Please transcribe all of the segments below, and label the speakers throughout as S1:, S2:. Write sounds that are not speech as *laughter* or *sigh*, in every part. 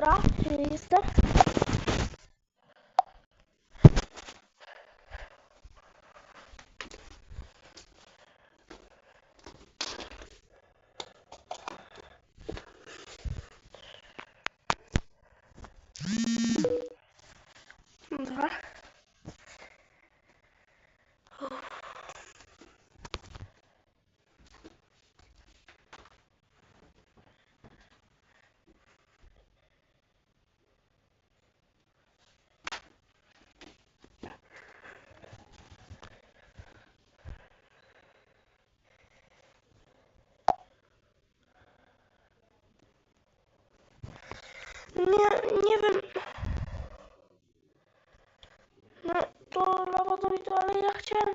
S1: Dobra, jestem. Dobra. Nie, nie wiem. No to laboratorium, ale ja chciałem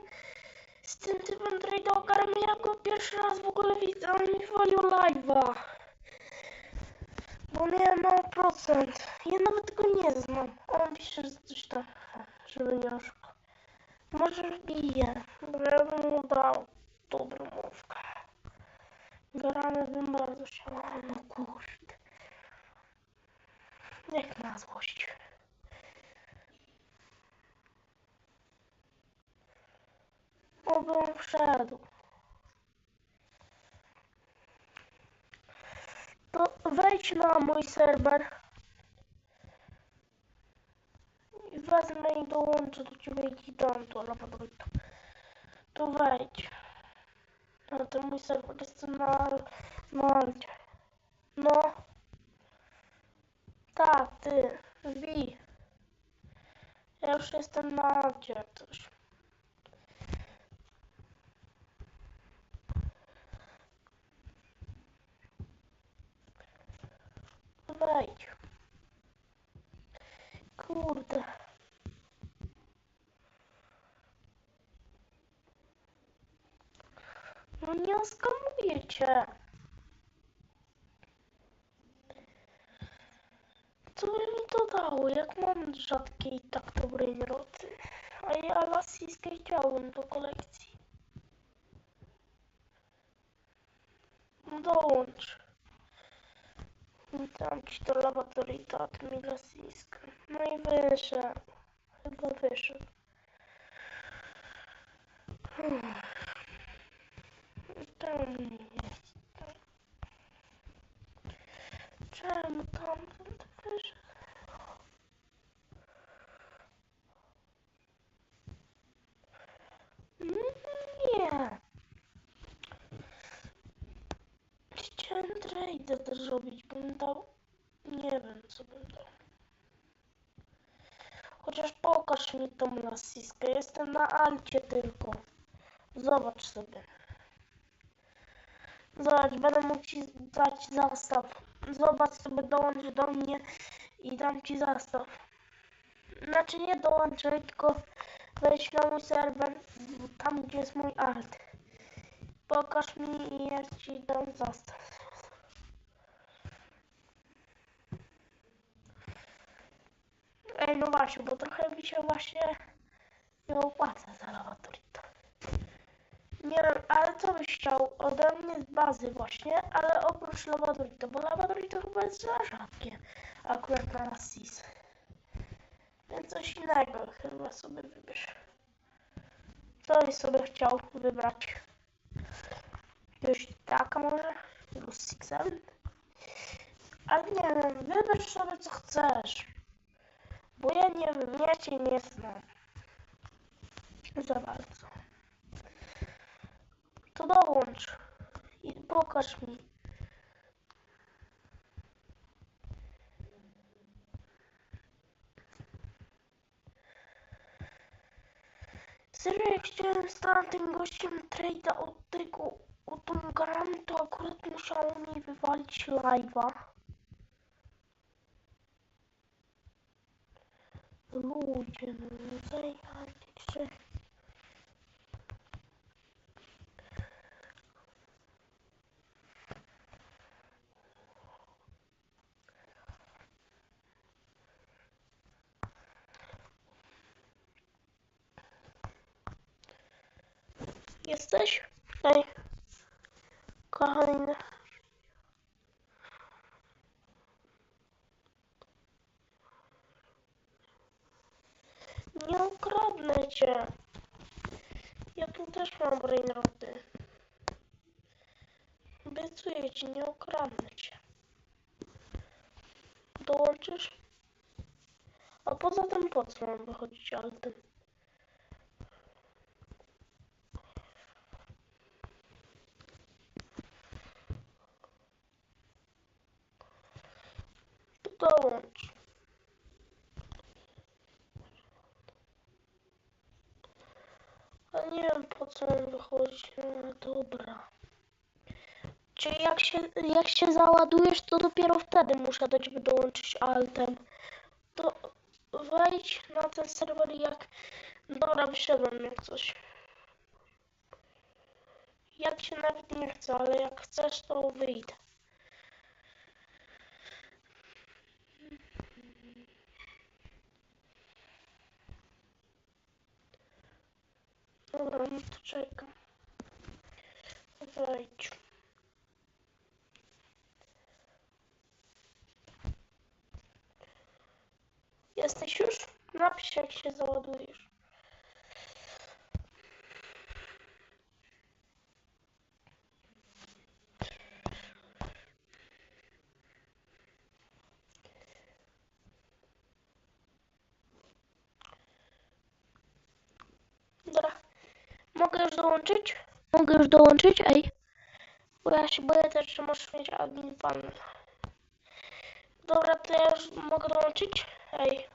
S1: z tym typem trade'ogarem, ja go pierwszy raz w ogóle widzę, on mi wolił live'a. Bo miałem mało procent. Ja nawet go nie znam. On pisze, że coś tam, żeby nie oszukał. Może wbije, bo ja bym mu dał dobrą mówkę. Gramy bym bardzo chciał, no kurde. Jak na złość. Oby on wszedł. To wejdź na mój serwer. I wezmę i dołączę do ciebie i dam to laboratorium. To wejdź. No to mój serwer jest na, na Alcie. No. Tak, ty. Wbij. Ja już jestem na Alcie jak coś. Wejdź. Kurde. No nie cię. Co by mi to dało, jak mam rzadkiej tak dobrej roty? A ja lasiskę chciałem do kolekcji. No Dołącz. Dam ci do laboratorii dat mi lasiskę. No i wyszedł. Chyba wyszedł. Hmm. Tam nie jest. Czemu tamten wyszedł? Nie. Chciałem trade'a też zrobić, bym dał... Dał. Chociaż pokaż mi tą lasiskę. Jestem na alcie tylko. Zobacz sobie. Zobacz, będę mógł ci dać zastaw. Zobacz sobie, dołącz do mnie i dam ci zastaw. Znaczy nie dołączę, tylko wejdź na mój serwer, tam gdzie jest mój alt. Pokaż mi i ja ci dam zastaw. Ej, no właśnie, bo trochę mi się właśnie nie opłaca za laboratorium. Nie wiem, ale co byś chciał ode mnie z bazy właśnie, ale oprócz laboratorium, bo laboratorium to chyba jest za rzadkie akurat na Rassis. Więc coś innego chyba sobie wybierz. Co byś sobie chciał wybrać? Jakiegoś taka może? Plus Sixem? Ale nie wiem, wybierz sobie co chcesz. Bo ja nie wiem, ja cię nie znam. Za bardzo. To dołącz i pokaż mi. Serio, jak chciałem z tamtym gościem trade'a od tego, od tą to akurat musiało mi wywalić live'a. Ludzie, no zajechać się. Jesteś? Ej. Kochany. cię. Ja tu też mam brainroty. Obiecuję ci, nie okradnę cię. Dołączysz? A poza tym po co mam wychodzić altem? To dołącz. A nie wiem po co mam wychodzić, no dobra. Czyli jak się, jak się załadujesz, to dopiero wtedy muszę do ciebie dołączyć altem. To wejdź na ten serwer jak... Dobra, wyszedłem jak coś. Jak się nawet nie chce, ale jak chcesz, to wyjdę. Dobra, no to czekam. Wejdź. Jesteś już? Napisz jak się załadujesz. Dobra. Mogę już dołączyć? Już dołączyć? Ej. Bo ja się boję też, że możesz mieć admin panel. Dobra, to ja już mogę dołączyć? Ej.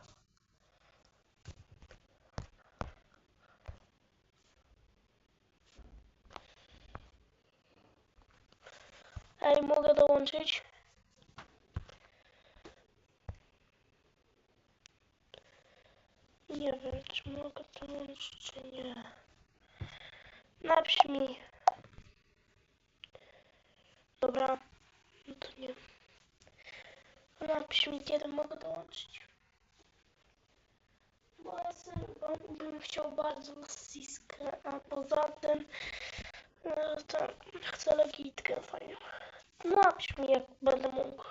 S1: Ej, mogę dołączyć? Nie wiem, czy mogę dołączyć, czy nie. Napisz mi. Dobra, no to nie. Mi, kiedy mogę dołączyć. Bo ja bym- chciał bardzo siskę, a poza tym e, to chcę legitkę fajną. Napisz mi, jak będę mógł.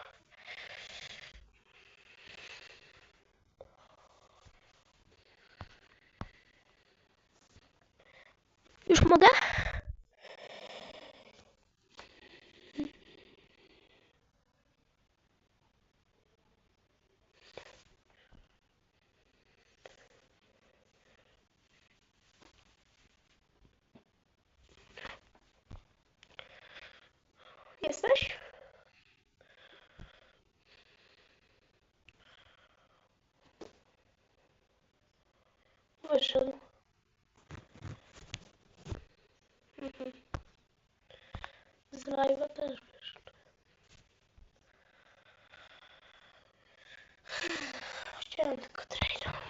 S1: Już mogę? Jesteś? Wyszedł. Mhm. Z live'a też wyszedł. Chciałem tylko trade'a.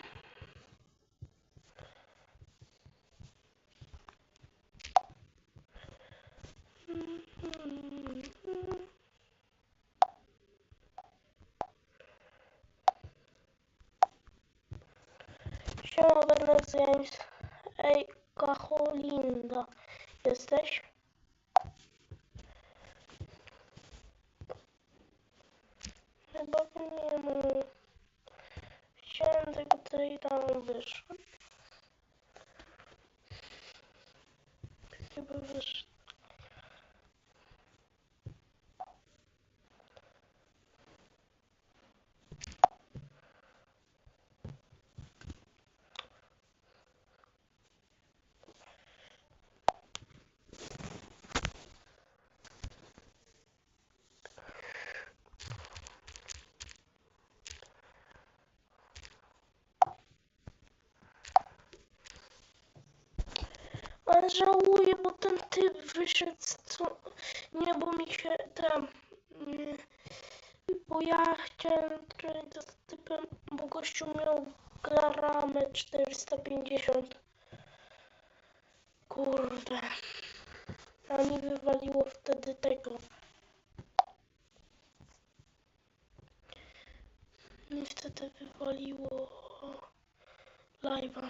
S1: Bernard James. Ej, Kacholinda. Jesteś? Chyba nie ma. Chciałem tego trade'a wyszło. Chyba wyszło. Ale żałuję, bo ten typ wyszedł, co... Nie, bo mi się tam... Nie, bo ja chciałem trade z typem, bo gościu miał gramę 450. Kurde. A mi wywaliło wtedy tego. Mi wtedy wywaliło live'a.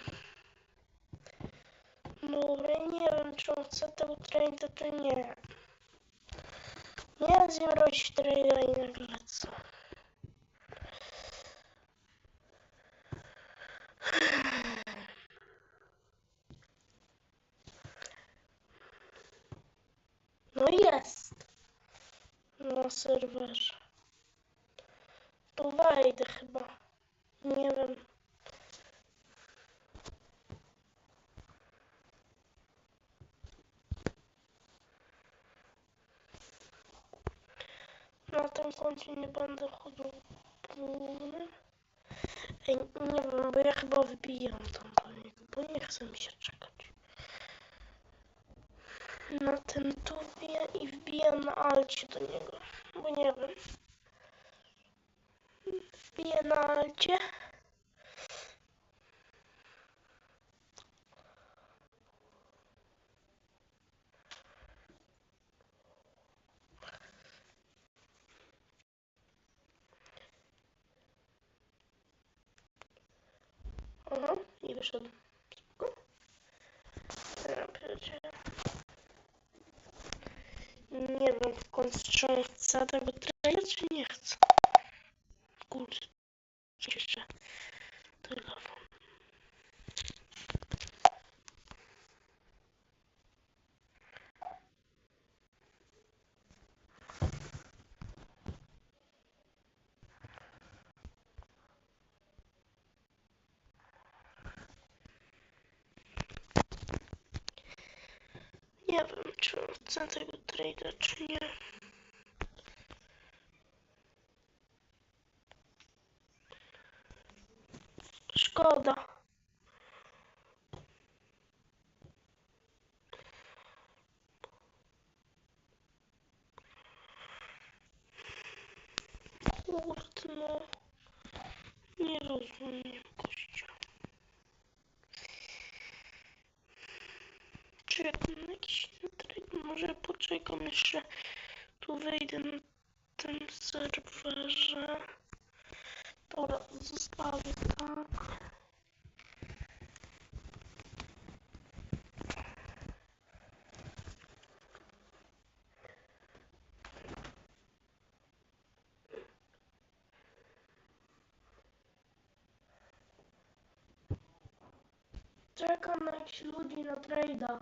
S1: Ну времени что, с этого устранит это не. Меня заморочит не наконец. Ну есть на ну, сервер. Буває хіба. Не вим. Na tym koncie nie będę chodził głównym. Nie wiem, bo ja chyba wbijam tam do niego, bo nie chcę mi się czekać. Na tym tu i wbiję na alcie do niego, bo nie wiem. Wbiję na alcie. I wyszedł. Spoko. Ja pierdzielę. Nie wiem w końcu czy on chce tego trailer, czy nie chce. Kurde. Jeszcze telefon. Nie wiem, czy on chce tego trade'a, czy nie. Szkoda. Kurde, no. Nie rozumiem, gościa. Czy jak mam jakiś inny tryb? Może poczekam jeszcze. Tu wejdę na tym serwerze. Dobra, zostawię tak. Czekam na jakichś ludzi na trade'a.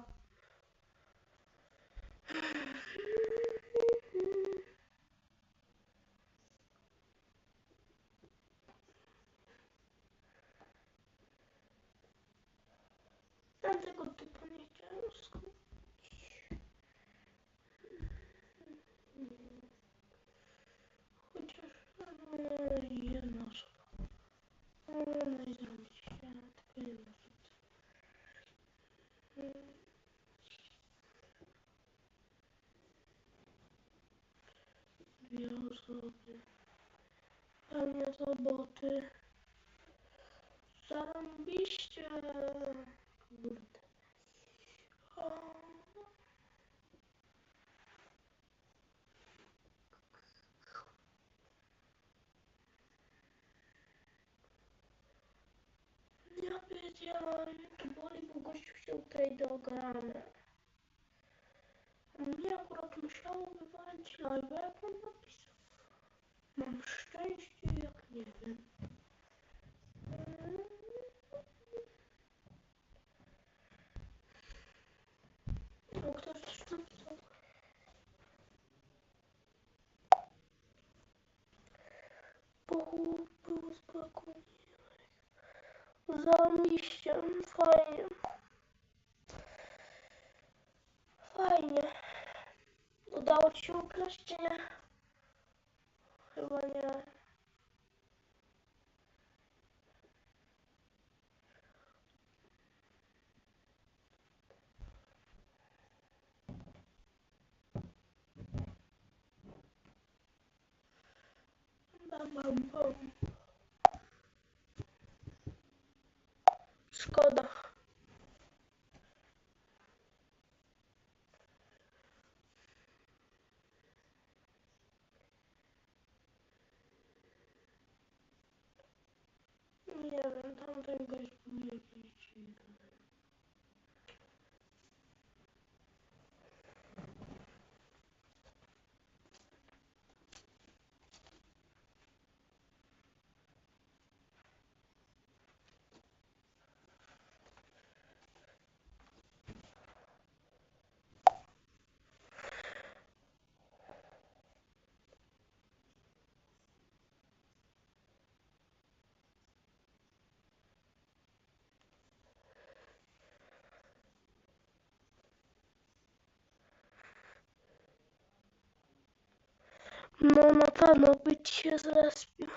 S1: Ja tego typu nie chciałem skupić. Chociaż e, jedna osoba. Ale no i zrobić się, tylko jedna osoba. Osoby. Pełnia soboty. Zarąbiście. Kurde. Ja wiedziałem, to boli, bo gościu chciał tutaj do. A mnie akurat musiało wywalić live, jak on napisał. Mam szczęście, jak nie wiem. No ktoś coś napisał. Bo było spokojnie. Zarobiście, fajnie. Fajnie. Udało ci się ukraść, czy nie? No na pewno być się zrespił.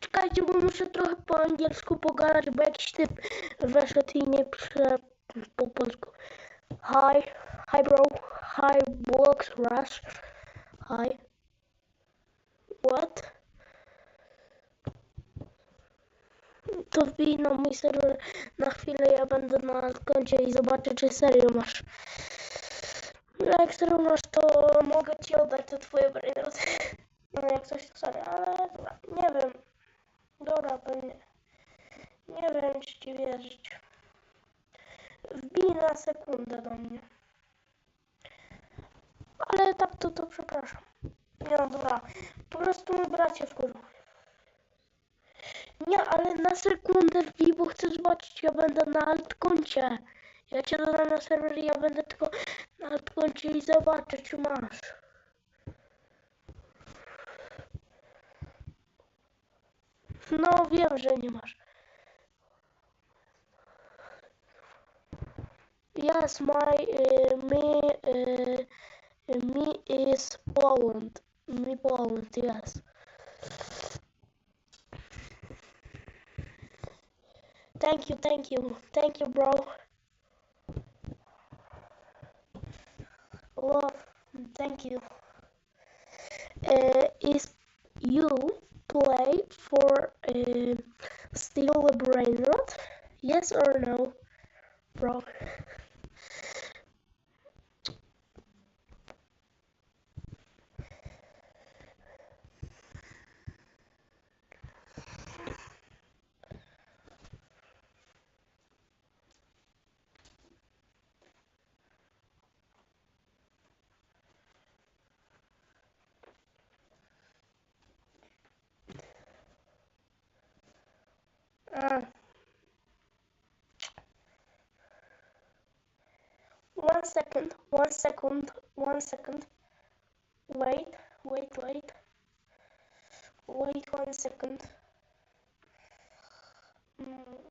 S1: Czekajcie, bo muszę trochę po angielsku pogadać, bo jakiś typ weszedł i nie pisze po polsku. Hi, hi bro, hi Box Rush, hi. What? To wbij na mój serwer na chwilę, ja będę na koncie i zobaczę, czy serio masz. No jak masz, to mogę ci oddać te twoje brainroty. *laughs* No jak coś to sorry, ale dobra, nie wiem. Dobra, pewnie. Nie wiem, czy ci wierzyć. Wbij na sekundę do mnie. Ale tak to, to przepraszam. Nie no, dobra. Po prostu mój brat się wkurzył. Nie, ale na sekundę wbij, bo chcę zobaczyć, ja będę na altkoncie. Ja cię dodam na serwer i ja będę tylko na altkoncie i zobaczę, czy masz. No, wiem, że nie masz. Yes, my, uh, me, uh, me is Poland. Me Poland, yes. Thank you, thank you, thank you, bro. Thank you. Uh, is you play for uh, steal a brain rot? Yes or no, bro? Uh, one second, one second, one second. Wait, wait, wait. Wait one second. Mm.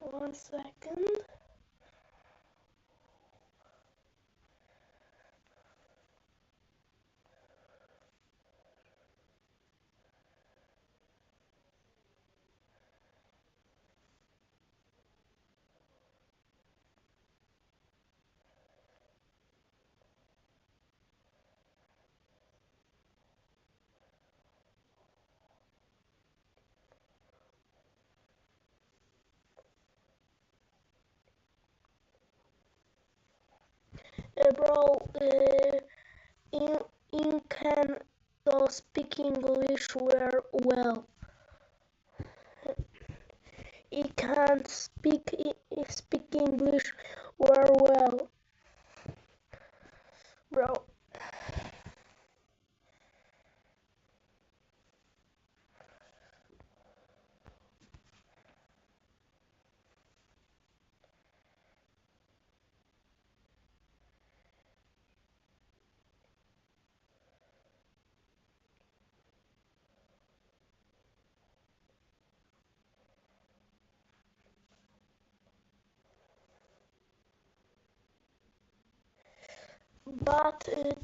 S1: One second. Bro, uh, in, in can uh, speak English very well. He can't speak speak English very well,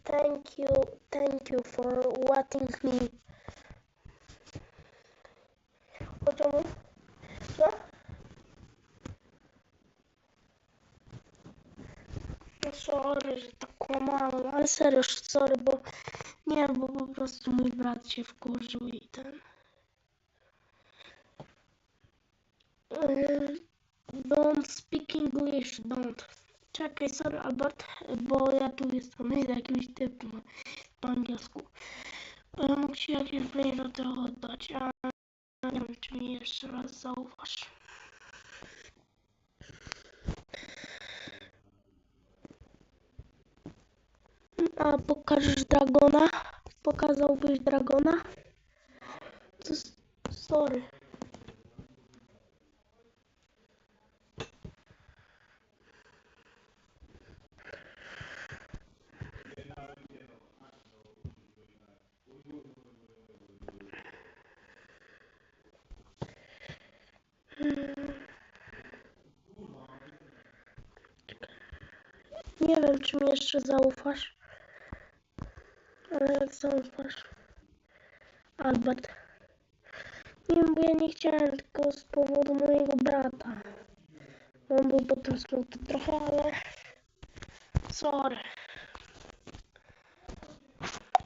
S1: thank you, thank you for watching me. O czemu? Co? No sorry, że tak kłamałem, ale serio, sorry, bo nie, bo po prostu mój brat się wkurzył i ten... Yy, Don't speak English, don't. Czekaj, sorry Albert, bo ja tu jestem z jakimś typem po angielsku. E, Mógł ci jakieś brainroty oddać, a nie wiem, czy mi jeszcze raz zauważ. A pokażesz Dragona? Pokazałbyś Dragona? To, sorry. Nie wiem, czy mi jeszcze zaufasz. Ale jak zaufasz. Albert. Nie bo ja nie chciałem tylko z powodu mojego brata. On był potem smutny trochę, ale... Sorry.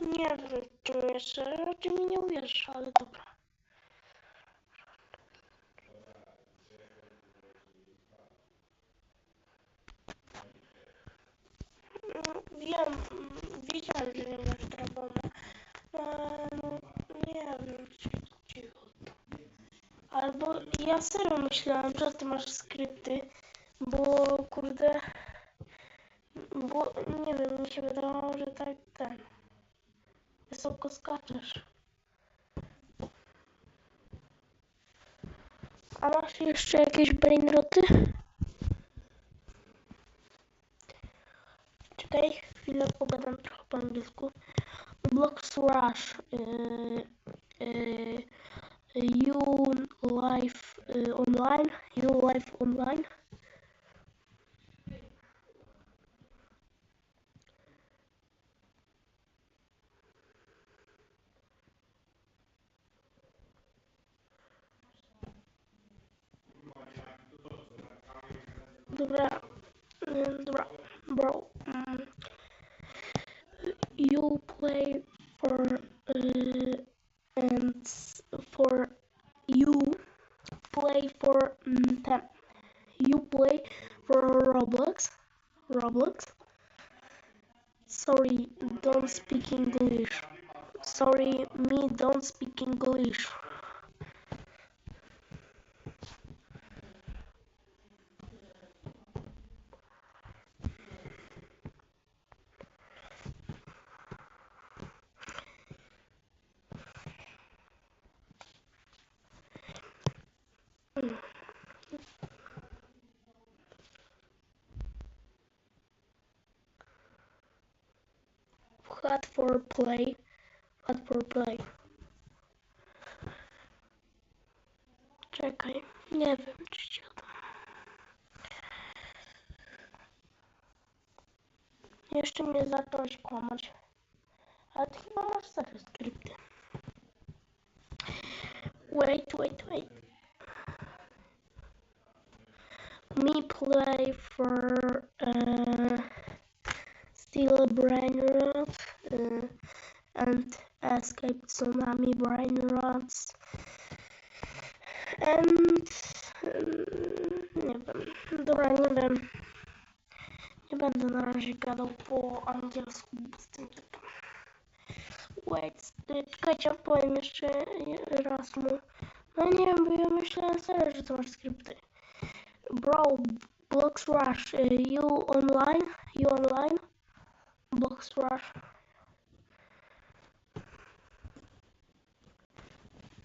S1: Nie wiem, czy jeszcze... Raczej mi nie uwierzysz, ale dobra. Mm, Wiem, mm, wiedziałem, że nie masz dragona. Eee, no, nie wiem, czy cicho. Albo ja serio myślałem, że ty masz skrypty, bo kurde, bo nie wiem, mi się wydawało, że tak ten, wysoko skaczesz. A masz jeszcze jakieś brainroty? Czekaj, chwilę pogadam trochę po angielsku. Blocks Rush. Bro. Mm. you play for uh, and for you play for them. you play for Roblox Roblox sorry don't speak English sorry me don't speak English for play Hot for play Czekaj, nie wiem czy cię to... Jeszcze mnie zacząłeś kłamać. Ale ty chyba masz serio skrypty. Wait, wait, wait. Me play for uh, Steel Brain Rot uh, Tsunami Brain Rots and mm, nie wiem, dobra, nie wiem. Nie będę na razie gadał po angielsku z tym typem. Wait, czekajcie, powiem jeszcze raz mu. No nie wiem, bo ja myślałem serio, że to masz skrypty. Bro, Blocks Rush, y, you online? You online? Blocks Rush.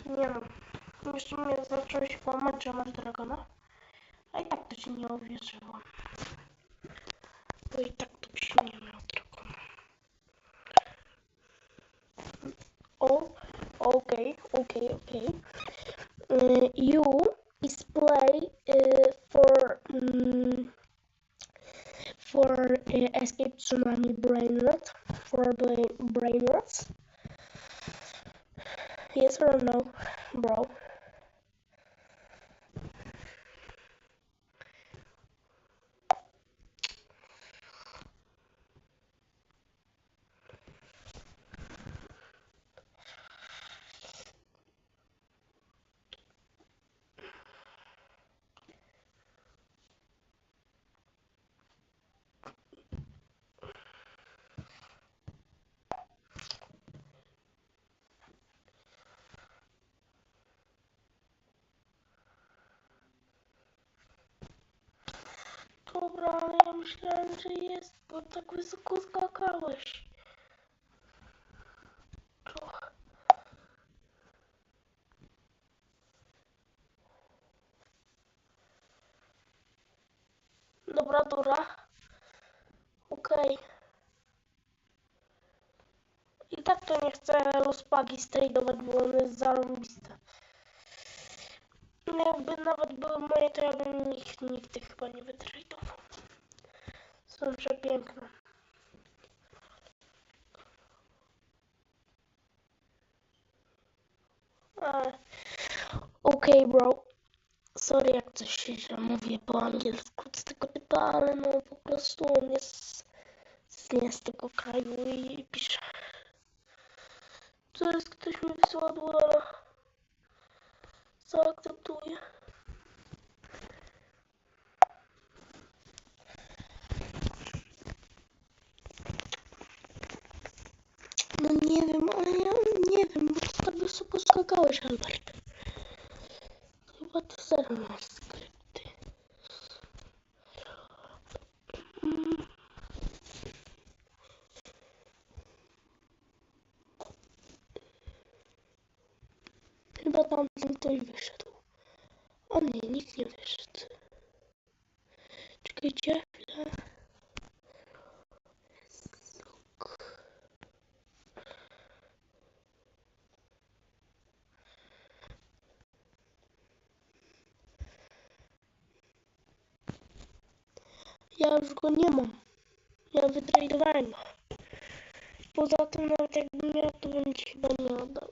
S1: Nie wiem. Jeszcze mnie zacząłeś kłamać, że masz dragona. A i tak to ci nie uwierzyło. Bo i tak to byś nie miał dragona. O, okej, okej, okej. Y, You is play uh, for um, for uh, Escape Tsunami Brain Rot for brain, brain rots. Yes or no, bro? Dobra, ale ja myślałem, że jest, bo tak wysoko skakałeś. Dobra, dobra. Okej. I tak to nie chcę rozpagi stradować, bo one jest zarąbiste. No Jakby nawet były moje, to ja bym ich nigdy chyba nie wytradował. Są przepiękne. Okej, bro. Sorry, jak coś się mówię po angielsku z tego typa, ale no po prostu on jest z, nie z tego kraju i pisze. Co jest, ktoś mi wysłał dolara. Zaakceptuję. No nie wiem, ale ja nie wiem, bo ty tak wysoko skakałeś, Albert. Chyba ty zero masz skrypty. Chyba tam ktoś wyszedł. O nie, nikt nie wyszedł. Czekajcie już go nie mam. Ja wytradowałem. Poza tym nawet jakbym miał, to bym ci chyba nie oddał.